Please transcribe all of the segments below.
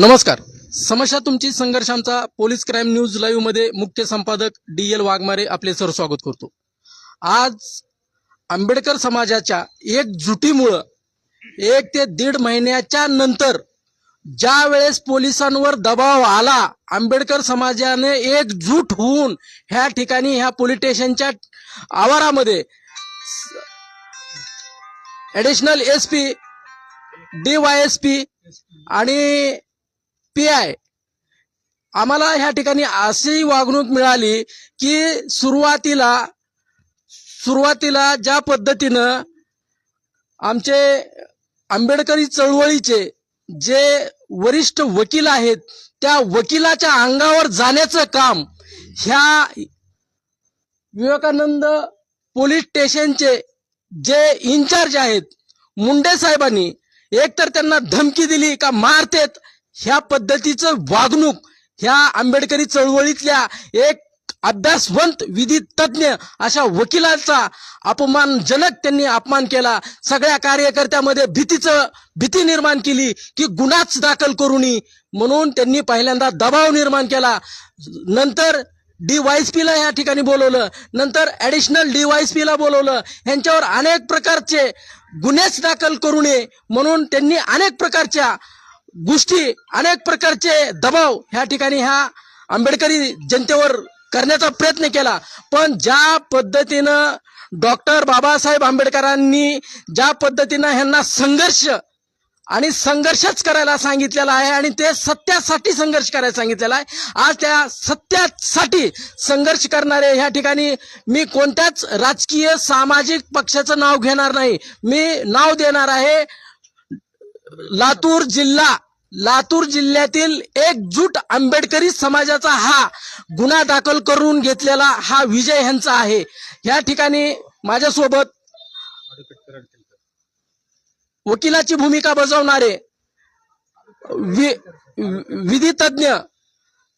नमस्कार. समस्या तुमची संघर्ष आमचा पोलीस क्राईम न्यूज लाईव्हमध्ये मुख्य संपादक डी एल वाघमारे आपले सर स्वागत करतो. आज आंबेडकर समाजाच्या एकजुटीमुळं एक ते दीड महिन्याच्या नंतर ज्या वेळेस पोलिसांवर दबाव आला आंबेडकर समाजाने एकजूट होऊन ह्या ठिकाणी ह्या पोलीस स्टेशनच्या आवारामध्ये additional S P D Y S P आणि पी आय आम्हाला ह्या ठिकाणी अशी वागणूक मिळाली की सुरुवातीला सुरुवातीला ज्या पद्धतीनं आमचे आंबेडकरी चळवळीचे जे वरिष्ठ वकील आहेत त्या वकिलाच्या अंगावर जाण्याचं काम ह्या विवेकानंद पोलीस स्टेशनचे जे इन्चार्ज आहेत मुंडे साहेबांनी एकतर त्यांना धमकी दिली का मारतेत ह्या पद्धतीचं वागणूक ह्या आंबेडकरी चळवळीतल्या एक अभ्यासवंत विधी तज्ज्ञ अशा वकिलाचा अपमानजनक त्यांनी अपमान केला. सगळ्या कार्यकर्त्यामध्ये भीतीचं भीती निर्माण केली की गुन्हाच दाखल करू नये म्हणून त्यांनी पहिल्यांदा दबाव निर्माण केला. नंतर डी ला या ठिकाणी बोलवलं. नंतर ॲडिशनल डी ला बोलवलं. यांच्यावर अनेक प्रकारचे गुन्हेच दाखल करू नये म्हणून त्यांनी अनेक प्रकारच्या गोष्टी अनेक प्रकारचे दबाव ह्या ठिकाणी ह्या आंबेडकरी जनतेवर करण्याचा प्रयत्न केला. पण ज्या पद्धतीनं डॉक्टर बाबासाहेब आंबेडकरांनी ज्या पद्धतीनं ह्यांना संघर्ष आणि संघर्षच करायला सांगितलेला आहे आणि ते सत्यासाठी संघर्ष करायला सांगितलेला आहे आज त्या सत्यासाठी संघर्ष करणारे ह्या ठिकाणी मी कोणत्याच राजकीय सामाजिक पक्षाचं नाव घेणार नाही. मी नाव देणार आहे लातूर जिल्हा लातूर जिल्ह्यातील एकजूट आंबेडकरी समाजाचा हा गुन्हा दाखल करून घेतलेला हा विजय ह्यांचा आहे. या ठिकाणी माझ्यासोबत वकिलाची भूमिका बजावणारे वि विधी तज्ञ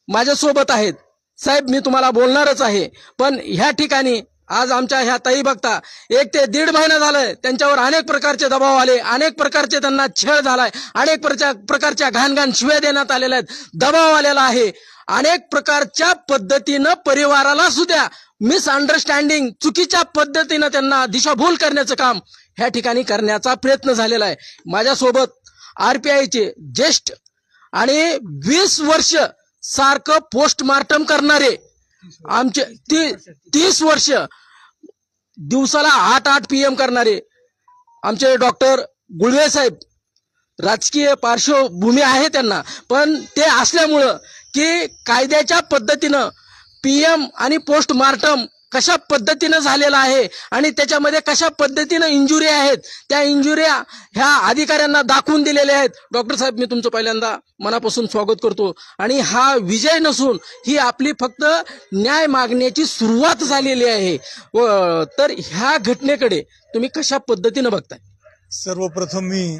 माझ्यासोबत आहेत. साहेब मी तुम्हाला बोलणारच आहे. पण ह्या ठिकाणी आज आमच्या ह्या ताई बघता एक ते दीड महिना झालाय त्यांच्यावर अनेक प्रकारचे दबाव आले अनेक प्रकारचे त्यांना छळ झालाय अनेक प्रकारच्या घाण घाण शिव्या देण्यात आलेल्या आहेत दबाव आलेला आहे. अनेक प्रकारच्या पद्धतीनं परिवाराला सुद्धा मिसअंडरस्टँडिंग चुकीच्या पद्धतीनं त्यांना दिशाभूल करण्याचं काम ह्या ठिकाणी करण्याचा प्रयत्न झालेला आहे. माझ्यासोबत आरपीआयचे ज्येष्ठ आणि वीस वर्ष सारखं पोस्टमार्टम करणारे आमचे ती तीस वर्ष दिवसाला आठ आठ पी एम करणारे आमचे डॉक्टर गुळवे साहेब राजकीय पार्श्वभूमी आहे त्यांना. पण ते असल्यामुळं की कायद्याच्या पद्धतीनं पी एम आणि पोस्टमार्टम कशा पद्धतीनं झालेला आहे आणि त्याच्यामध्ये कशा पद्धतीनं इंजुरी आहेत त्या इंजुऱ्या ह्या अधिकाऱ्यांना दाखवून दिलेल्या आहेत. डॉक्टर साहेब मी तुमचं पहिल्यांदा मनापासून स्वागत करतो. आणि हा विजय नसून ही आपली फक्त न्याय मागण्याची सुरुवात झालेली आहे. व तर ह्या घटनेकडे तुम्ही कशा पद्धतीनं बघताय? सर्वप्रथम मी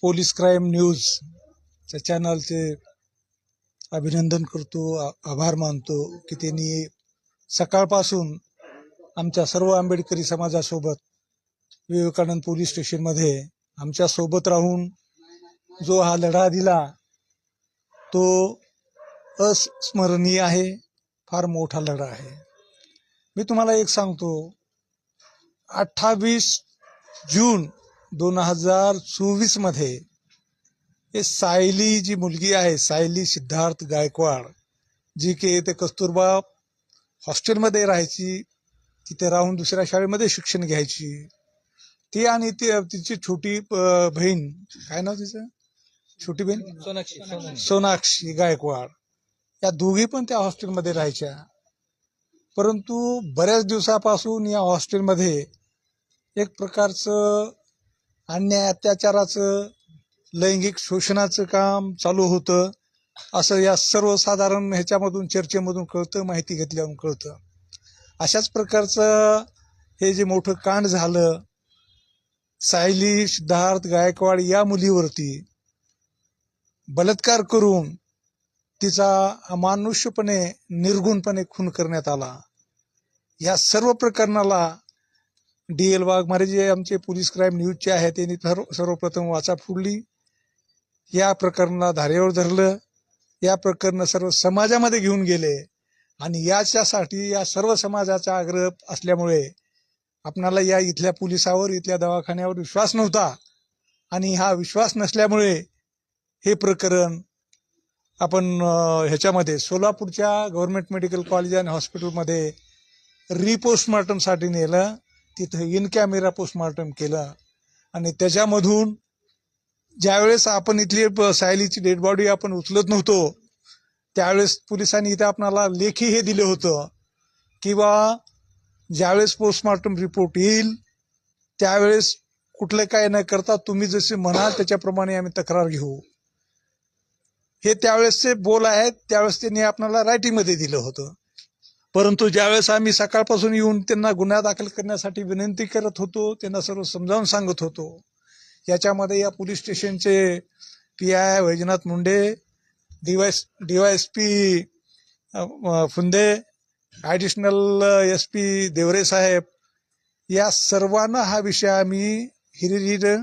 पोलीस क्राईम न्यूजच्या चॅनलचे अभिनंदन करतो आ- आभार मानतो की त्यांनी सकाळपासून आमच्या सर्व आंबेडकरी समाजासोबत विवेकानंद पोलीस स्टेशनमध्ये आमच्यासोबत राहून जो हा लढा दिला तो अस्मरणीय आहे फार मोठा लढा आहे. मी तुम्हाला एक सांगतो अठ्ठावीस जून दोन हजार चोवीसमध्ये हे सायली जी मुलगी आहे सायली सिद्धार्थ गायकवाड जी के ते कस्तुरबा हॉस्टेलमध्ये राहायची तिथे राहून दुसऱ्या शाळेमध्ये शिक्षण घ्यायची. ती आणि ती तिची छोटी बहीण काय नाव तिचं? छोटी बहीण? सोनाक्षी गायकवाड. या दोघी पण त्या हॉस्टेलमध्ये राहायच्या. परंतु बऱ्याच दिवसापासून या हॉस्टेलमध्ये एक प्रकारचं अन्याय अत्याचाराचं लैंगिक शोषणाचं काम चालू होतं. असं या सर्वसाधारण ह्याच्यामधून चर्चेमधून कळतं माहिती घेतल्यावरून कळतं. अशाच प्रकारचं हे जे मोठं कांड झालं सायली सिद्धार्थ गायकवाड या मुलीवरती बलात्कार करून तिचा अमानुष्यपणे निर्गुणपणे खून करण्यात आला. या सर्व प्रकरणाला डी एल वाघमारे जे आमचे पोलीस क्राईम न्यूजचे आहेत त्यांनी सर्वप्रथम वाचा फोडली. या प्रकरणाला धारेवर धरलं. या प्रकरण सर्व समाजामध्ये घेऊन गेले. आणि याच्यासाठी या सर्व समाजाचा आग्रह असल्यामुळे आपणाला या इथल्या पोलिसावर इथल्या दवाखान्यावर विश्वास नव्हता. आणि हा विश्वास नसल्यामुळे हे प्रकरण आपण ह्याच्यामध्ये सोलापूरच्या गव्हर्नमेंट मेडिकल कॉलेज आणि हॉस्पिटलमध्ये रिपोस्टमॉर्टमसाठी नेलं. तिथं इन कॅमेरा पोस्टमॉर्टम केलं. आणि त्याच्यामधून ज्यावेळेस आपण इथली ब- सायलीची डेड बॉडी आपण उचलत नव्हतो त्यावेळेस पोलिसांनी इथे आपणाला लेखी हे दिलं होतं. किंवा ज्यावेळेस पोस्टमॉर्टम रिपोर्ट येईल त्यावेळेस कुठलं काय न करता तुम्ही जसे म्हणाल त्याच्याप्रमाणे आम्ही तक्रार घेऊ. हे त्यावेळेसचे बोल आहेत त्यावेळेस त्यांनी आपल्याला रायटिंगमध्ये दिलं होतं. परंतु ज्यावेळेस आम्ही सकाळपासून येऊन त्यांना गुन्हा दाखल करण्यासाठी विनंती करत होतो त्यांना सर्व समजावून सांगत होतो. याच्यामध्ये या पोलीस स्टेशनचे P I Vaijnath Munde DYS DYS P Phunde additional S P Deore saheb या सर्वांना हा विषय आम्ही हिरिरीर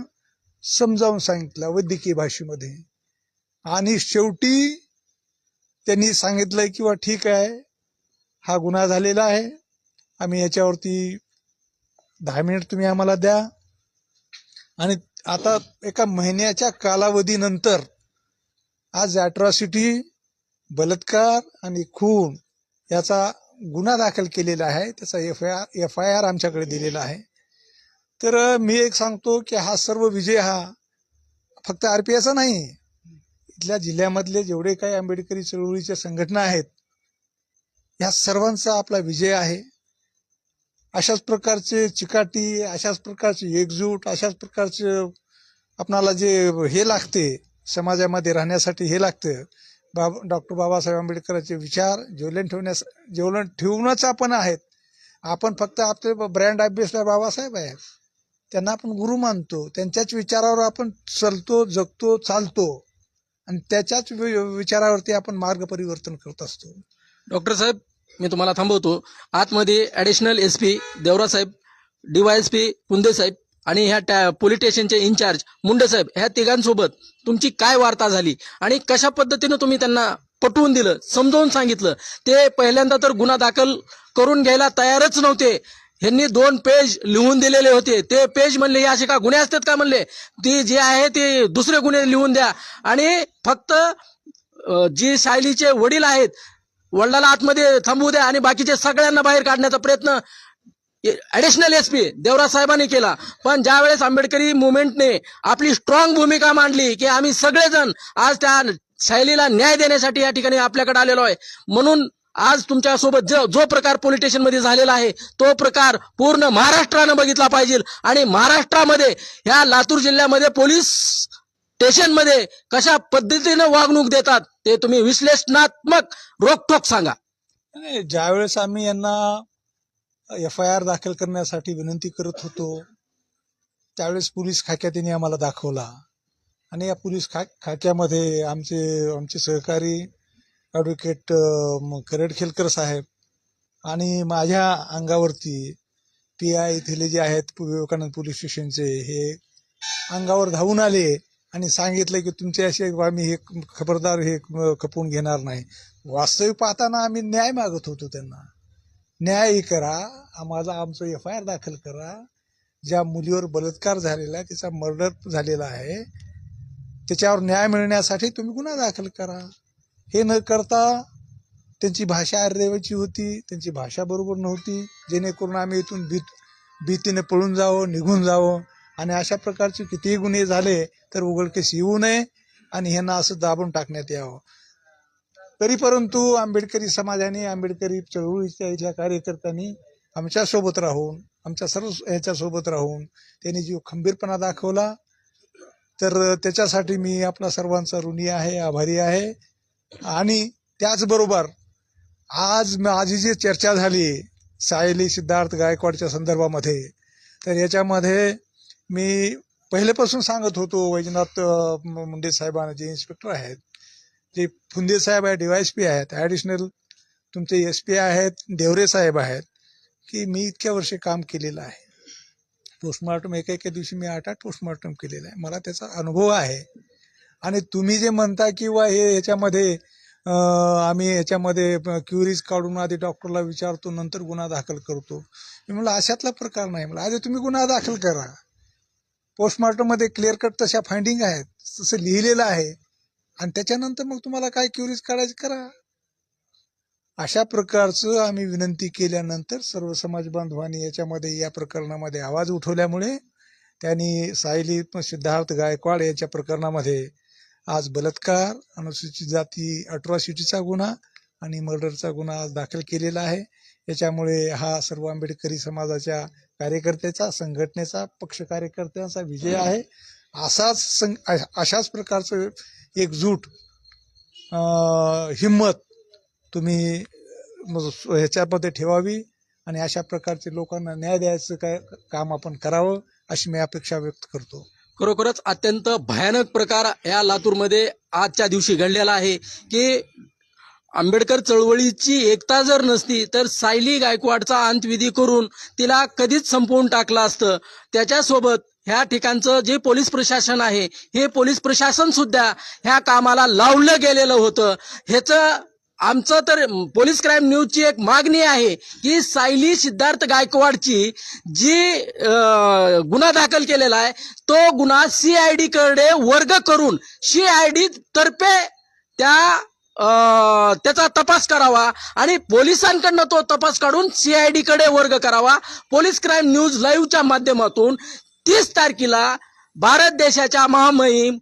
समजावून सांगितला वैद्यकीय भाषेमध्ये. आणि शेवटी त्यांनी सांगितलंय किंवा ठीक आहे हा गुन्हा झालेला आहे. आम्ही याच्यावरती दहा मिनिट तुम्ही आम्हाला द्या. आणि आता एका महिन्याच्या कालावधीनंतर आज ॲट्रॉसिटी बलात्कार आणि खून याचा गुन्हा दाखल केलेला आहे. त्याचा F I R F I R आमच्याकडे दिलेला आहे. तर मी एक सांगतो की हा सर्व विजय हा फक्त आर पी आयचा नाही. इथल्या जिल्ह्यामधले जेवढे काही आंबेडकरी चळवळीच्या संघटना आहेत या सर्वांचा आपला विजय आहे. अशाच प्रकारचे चिकाटी अशाच प्रकारचे एकजूट अशाच प्रकारचे आपणाला जे हे लागते समाजामध्ये राहण्यासाठी हे लागतं बाब डॉक्टर बाबासाहेब आंबेडकरांचे विचार जेवलन ठेवण्यास जेवलन ठेवूनच आपण आहेत. आपण फक्त आपले ब्रँड अभ्यासला बाबासाहेब आहे. त्यांना आपण गुरु मानतो. त्यांच्याच विचारावर आपण चलतो जगतो चालतो. आणि त्याच्याच वि- विचारावरती आपण मार्ग परिवर्तन करत असतो. डॉक्टर साहेब मी तुम्हाला थांबवतो. आतमध्ये ॲडिशनल एस पी देवरा साहेब एस पी पुंदे साहेब आणि ह्या टॅ पोलीस स्टेशनचे इन्चार्ज मुंडे साहेब ह्या तिघांसोबत तुमची काय वार्ता झाली आणि कशा पद्धतीनं तुम्ही त्यांना पटवून दिलं समजावून सांगितलं? ते पहिल्यांदा तर गुन्हा दाखल करून घ्यायला तयारच नव्हते. ह्यांनी दोन पेज लिहून दिलेले होते. ते पेज म्हणले हे असे का गुन्हे असतात का? म्हणले. ती जे आहे ते दुसरे गुन्हे लिहून द्या. आणि फक्त जी सायलीचे वडील आहेत वडिलाला आतमध्ये थांबवू द्या आणि बाकीचे सगळ्यांना बाहेर काढण्याचा प्रयत्न ॲडिशनल एस पी देवराज साहेबांनी केला. पण ज्या वेळेस आंबेडकरी मुवमेंटने आपली स्ट्रॉंग भूमिका मांडली की आम्ही सगळेजण आज त्या शैलीला न्याय देण्यासाठी या ठिकाणी आपल्याकडे आलेलो आहे. म्हणून आज तुमच्यासोबत जो जो प्रकार पोलीसमध्ये झालेला आहे तो प्रकार पूर्ण महाराष्ट्रानं बघितला पाहिजे. आणि महाराष्ट्रामध्ये ह्या लातूर जिल्ह्यामध्ये पोलीस स्टेशनमध्ये कशा पद्धतीनं वागणूक देतात ते तुम्ही विश्लेषणात्मक रोखोक सांगा. ज्यावेळेस आम्ही यांना एफ आय आर दाखल करण्यासाठी विनंती करत होतो त्यावेळेस पोलीस खाक्या त्यांनी आम्हाला दाखवला. आणि या पोलीस खा खाक्यामध्ये आमचे आमचे सहकारी ॲडव्होकेट करेडखेलकर साहेब आणि माझ्या अंगावरती पी आय इथले जे आहेत विवेकानंद पोलीस स्टेशनचे हे अंगावर धावून आले. आणि सांगितलं की तुमचे असे आम्ही हे खबरदार हे खपवून घेणार नाही. वास्तविक पाहताना आम्ही न्याय मागत होतो त्यांना. न्यायही करा आम्हाला आमचं एफ आय आर दाखल करा. ज्या मुलीवर बलात्कार झालेला आहे तिचा मर्डर झालेला आहे त्याच्यावर न्याय मिळण्यासाठी तुम्ही गुन्हा दाखल करा. हे न करता त्यांची भाषा अर्रेवाची होती त्यांची भाषा बरोबर नव्हती. जेणेकरून आम्ही इथून भीत भीतीने पळून जावं निघून जावं. आणि अशा प्रकारचे कितीही गुन्हे झाले तर उघडकीस येऊ नये आणि ह्यांना असं दाबून टाकण्यात यावं. तरी परंतु आंबेडकरी समाजाने आंबेडकरी चळवळीच्या इथल्या कार्यकर्त्यांनी आमच्यासोबत राहून आमच्या सर्व ह्याच्यासोबत राहून त्यांनी जीव खंबीरपणा दाखवला तर त्याच्यासाठी मी आपला सर्वांचा ऋणी आहे आभारी आहे. आणि त्याचबरोबर आज माझी जी चर्चा झाली सायली सिद्धार्थ गायकवाडच्या संदर्भामध्ये तर याच्यामध्ये मी पहिल्यापासून सांगत होतो वैजनाथ मुंडे साहेबांना जे इन्स्पेक्टर आहेत जे फुंदे साहेब आहेत एस पी आहेत ॲडिशनल तुमचे एस पी आहेत देवरे साहेब आहेत की मी इतक्या वर्षे काम केलेलं आहे. पोस्टमॉर्टम एका एका दिवशी मी आठ आठ पोस्टमॉर्टम केलेलं आहे. मला त्याचा अनुभव आहे. आणि तुम्ही जे म्हणता किंवा हे याच्यामध्ये आम्ही याच्यामध्ये क्युरीज काढून आधी डॉक्टरला विचारतो नंतर गुन्हा दाखल करतो. मी म्हणलं अशातला प्रकार नाही. मला आधी तुम्ही गुन्हा दाखल करा. पोस्टमॉर्टममध्ये क्लिअर कट तशा फाइंडिंग आहेत तसं लिहिलेलं आहे. आणि त्याच्यानंतर मग तुम्हाला काय क्युरीज काढायची करा. अशा प्रकारचं आम्ही विनंती केल्यानंतर सर्व समाज बांधवांनी याच्यामध्ये या प्रकरणामध्ये आवाज उठवल्यामुळे त्यांनी सायली सिद्धार्थ गायकवाड याच्या प्रकरणामध्ये आज बलात्कार अनुसूचित जाती अट्रॉसिटीचा गुन्हा आणि मर्डरचा गुन्हा आज दाखल केलेला आहे. याच्यामुळे हा सर्व आंबेडकरी समाजाच्या कार्यकर्त्याचा संघटनेचा पक्ष कार्यकर्त्यांचा विजय आहे. असाच सं अशाच प्रकारचं एकजूट हिंमत हिम्मत तुम्ही मग ह्याच्यामध्ये ठेवावी आणि अशा प्रकारचे लोकांना न्याय द्यायचं काय काम आपण करावं अशी मी अपेक्षा व्यक्त करतो. खरोखरच अत्यंत भयानक प्रकार या लातूरमध्ये आजच्या दिवशी घडलेला आहे की आंबेडकर चळवळीची एकता जर नसती तर सायली गायकवाडचा अंतविधी करून तिला कधीच संपवून टाकलं असतं. त्याच्यासोबत ह्या ठिकाणचं जे पोलीस प्रशासन आहे हे पोलीस प्रशासन सुद्धा ह्या कामाला लावलं गेलेलं होतं. ह्याचं आमचं तर पोलीस क्राईम न्यूजची एक मागणी आहे की सायली सिद्धार्थ गायकवाडची जी गुन्हा दाखल केलेला आहे तो गुन्हा सीआयडी कडे वर्ग करून सीआयडी तर्फे त्या त्याचा तपास करावा आणि पोलिसांकडनं तो तपास काढून सीआयडी कडे वर्ग करावा. पोलीस क्राईम न्यूज लाईव्हच्या माध्यमातून तीस तारखेला भारत देशाच्या महामहिम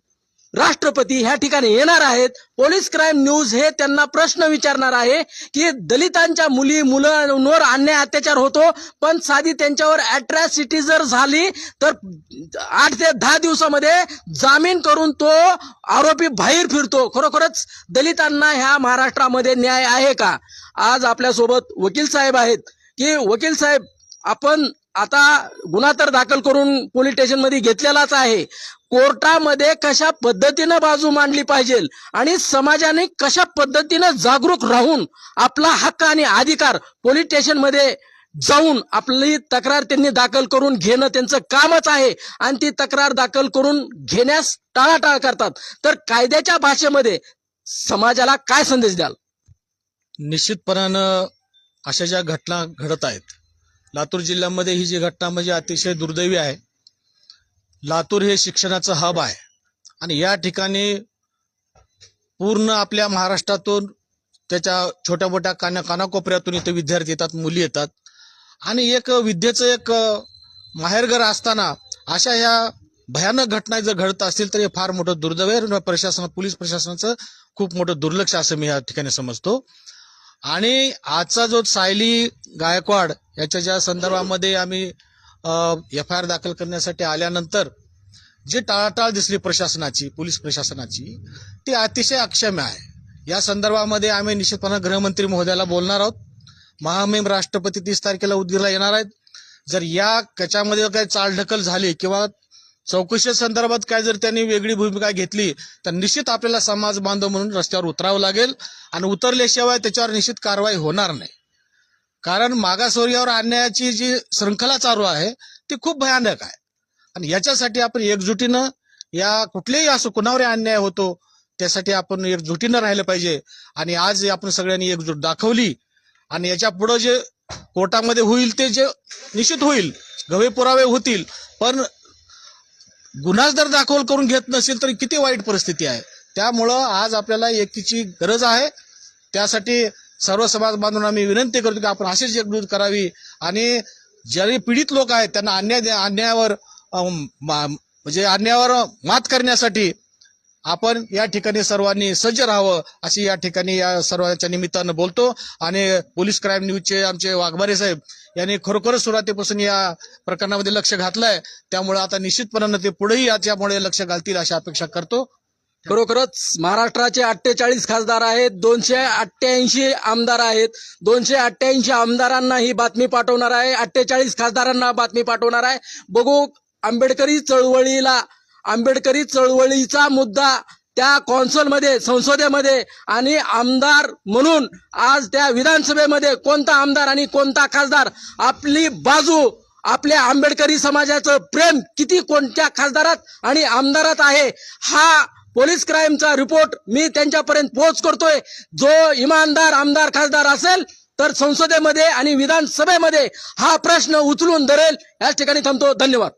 राष्ट्रपती ह्या ठिकाणी येणार आहेत. पोलीस क्राईम न्यूज हे त्यांना प्रश्न विचारणार आहे की दलितांच्या मुली मुलांवर अन्याय अत्याचार होतो पण साधी त्यांच्यावर अट्रॅसिटी जर झाली तर आठ ते दहा दिवसामध्ये जामीन करून तो आरोपी बाहेर फिरतो. खरोखरच दलितांना ह्या महाराष्ट्रामध्ये न्याय आहे का? आज आपल्यासोबत वकील साहेब आहेत. की वकील साहेब आपण आता गुन्हा तर दाखल करून पोलीस स्टेशनमध्ये घेतलेलाच आहे. कोर्टामध्ये कशा पद्धतीनं बाजू मांडली पाहिजे आणि समाजाने कशा पद्धतीनं जागरूक राहून आपला हक्क आणि अधिकार पोलीस स्टेशनमध्ये जाऊन आपली तक्रार त्यांनी दाखल करून घेणं त्यांचं कामच आहे आणि ती तक्रार दाखल करून घेण्यास टाळाटाळ करतात. तर कायद्याच्या भाषेमध्ये समाजाला काय संदेश द्याल? निश्चितपणानं अशा ज्या घटना घडत आहेत लातूर जिल्ह्यामध्ये ही जी घटना म्हणजे अतिशय दुर्दैवी आहे. लातूर हे शिक्षणाचं हब आहे. आणि या ठिकाणी पूर्ण आपल्या महाराष्ट्रातून त्याच्या छोट्या मोठ्या काना कानाकोपऱ्यातून इथे विद्यार्थी येतात मुली येतात. आणि एक विद्येचं एक माहेरघर असताना अशा ह्या भयानक घटना जर घडत असतील तर हे फार मोठं दुर्दैव आहे. प्रशासन पोलीस प्रशासनाचं खूप मोठं दुर्लक्ष असं मी या ठिकाणी समजतो. आणि आजचा जो सायली गायकवाड याच्या ज्या संदर्भामध्ये आम्ही एफ आय आर दाखल करण्यासाठी आल्यानंतर जी टाळाटाळ दिसली प्रशासनाची पोलीस प्रशासनाची ती अतिशय अक्षम्य आहे. या संदर्भामध्ये आम्ही निश्चितपणे गृहमंत्री महोदयाला बोलणार आहोत. महामहिम राष्ट्रपती तीस तारखेला उदगीरला येणार आहेत. जर या त्याच्यामध्ये काही चालढकल झाली किंवा चौकशी संदर्भात काय जर त्यांनी वेगळी भूमिका घेतली तर निश्चित आपल्याला समाज बांधव म्हणून रस्त्यावर उतरावं लागेल आणि उतरल्याशिवाय त्याच्यावर निश्चित कारवाई होणार नाही. कारण मागासवर्गीयावर अन्यायाची जी श्रृंखला चालू आहे ती खूप भयानक आहे. आणि याच्यासाठी आपण एकजुटीनं या कुठलेही असो कुणावर अन्याय होतो त्यासाठी आपण एकजुटीनं राहिलं पाहिजे. आणि आज आपण सगळ्यांनी एकजूट दाखवली. आणि याच्या पुढं जे कोर्टामध्ये होईल ते जे निश्चित होईल गवे पुरावे होतील पण गुन्हाच जर दाखल करून घेत नसेल तर किती वाईट परिस्थिती आहे. त्यामुळं आज आपल्याला एकीची गरज आहे. त्यासाठी सर्व समाज बांधून आम्ही विनंती करतो की आपण अशीच एकजूट करावी. आणि जे पीडित लोक आहेत त्यांना अन्याय अन्यायावर मा- म्हणजे अन्यायावर मात करण्यासाठी आपण या ठिकाणी सर्वांनी सज्ज राहावं अशी या ठिकाणी या सर्वांच्या निमित्तानं बोलतो. आणि पोलीस क्राईम न्यूजचे आमचे वाघमारे साहेब यांनी खरोखरच सुरुवातीपासून या प्रकरणामध्ये लक्ष घातलंय. त्यामुळे आता निश्चितपणानं ते पुढेही याच्यामुळे लक्ष घालतील अशी अपेक्षा करतो. खरोखरच महाराष्ट्राचे अठ्ठेचाळीस खासदार आहेत दोनशे अठ्ठ्याऐंशी आमदार आहेत. दोनशे अठ्ठ्याऐंशी आमदारांना ही बातमी पाठवणार आहे अठ्ठेचाळीस खासदारांना बातमी पाठवणार आहे. बघू आंबेडकरी चळवळीला आंबेडकरी चळवळीचा मुद्दा त्या कौन्सिलमध्ये संसदेमध्ये आणि आमदार म्हणून आज त्या विधानसभेमध्ये कोणता आमदार आणि कोणता खासदार आपली बाजू आपल्या आंबेडकरी समाजाचं प्रेम किती कोणत्या खासदारात आणि आमदारात आहे हा पोलीस क्राईमचा रिपोर्ट मी त्यांच्यापर्यंत पोहोच करतोय. जो इमानदार आमदार खासदार असेल तर संसदेमध्ये आणि विधानसभेमध्ये हा प्रश्न उचलून धरेल. याच ठिकाणी थांबतो. धन्यवाद.